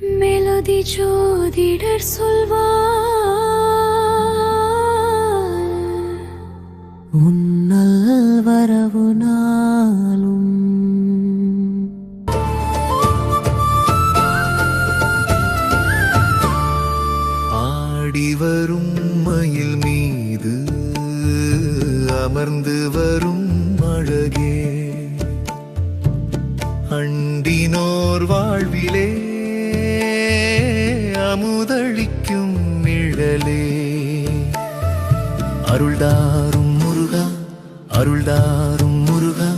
மெலோதி ஜோதிடர் சொல்வார். உன்னல் வரவு நாளும். ஆடி வரும் மயில் மீது அமர்ந்து வரும் அழகே. அண்டினோர் வாழ்விலே அமுதளிக்கும் நிழலே. அருள்தாரும் முருகா அருள்தாரும் முருகா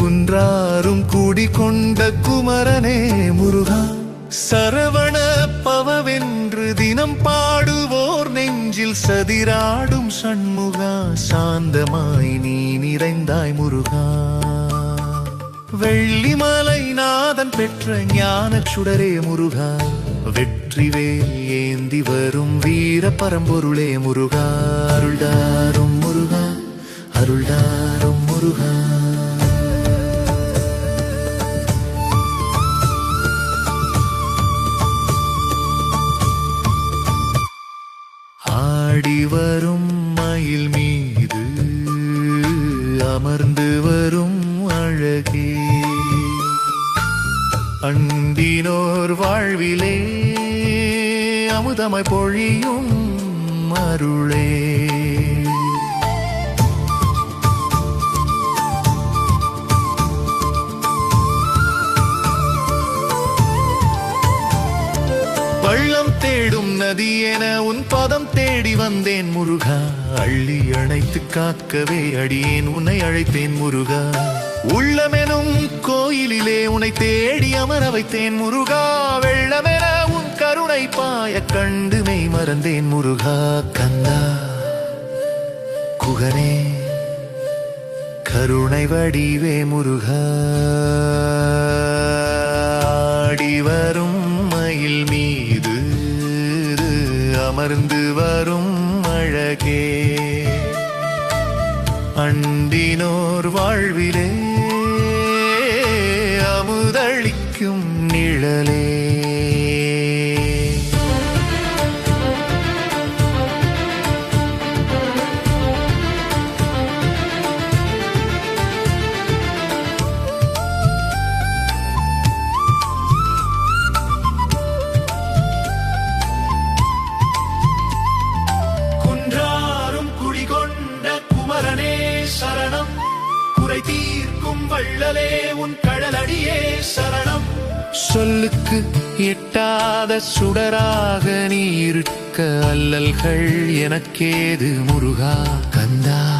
குன்றாரும் கூடிக்கொண்ட குமரனே முருகா. சரவண பவவென்று தினம் பாடுவோர் நெஞ்சில் சதிராடும் சண்முகா சாந்தமாய் நீ நிறைந்தாய் முருகா. வெள்ளிமலை நாதன் பெற்ற ஞான சுடரே முருகா. வெற்றிவேல் ஏந்தி வரும் வீர பரம்பொருளே முருகா. அருள்தாரும் முருகா அருள்தாரும் முருகா. ஆடி வரும் மயில் மீது அமர்ந்து வரும் அழகே அண்டினோர் வாழ்விலே அமுதமாய் பொழியும் அருளே. பள்ளம் தேடும் நதி என உன் பதம் தேடி வந்தேன் முருகா. அள்ளி அழைத்து காக்கவே அடியேன். உன்னை அழைத்தேன் முருகா. உள்ளமெனும் கோயிலிலே உனை தேடி அமர வைத்தேன் முருகா. வெள்ளமென உன் கருணை பாய கண்டு மெய் மறந்தேன் முருகா. கந்தா. குகனே. கருணை வடிவே முருகா. ஆடி வரும் மயில் மீது அமர்ந்து வரும் அழகே. அண்டினோர் வாழ்விலே வள்ளலே உன் கடலடியே சரணம். சொல்லுக்கு எட்டாத சுடராக நீ இருக்க அல்லல்கள் எனக்கேது முருகா. கந்தா.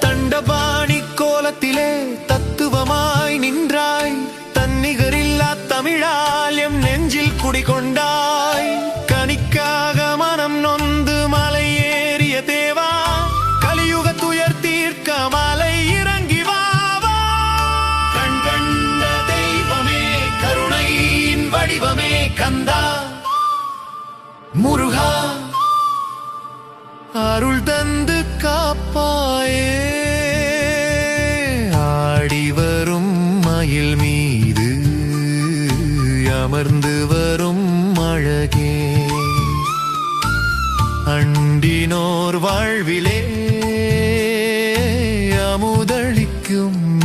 தண்டபாணி கோலத்திலே தத்துவமாய் நின்றாய். தன்னிகரில்லா தமிழால் எம் நெஞ்சில் குடிகொண்டாய். முருகா அருள் தந்து காப்பாயே. ஆடி வரும் மயில் மீது அமர்ந்து வரும் அழகே. அண்டினோர் வாழ்விலே அமுதளிக்கும்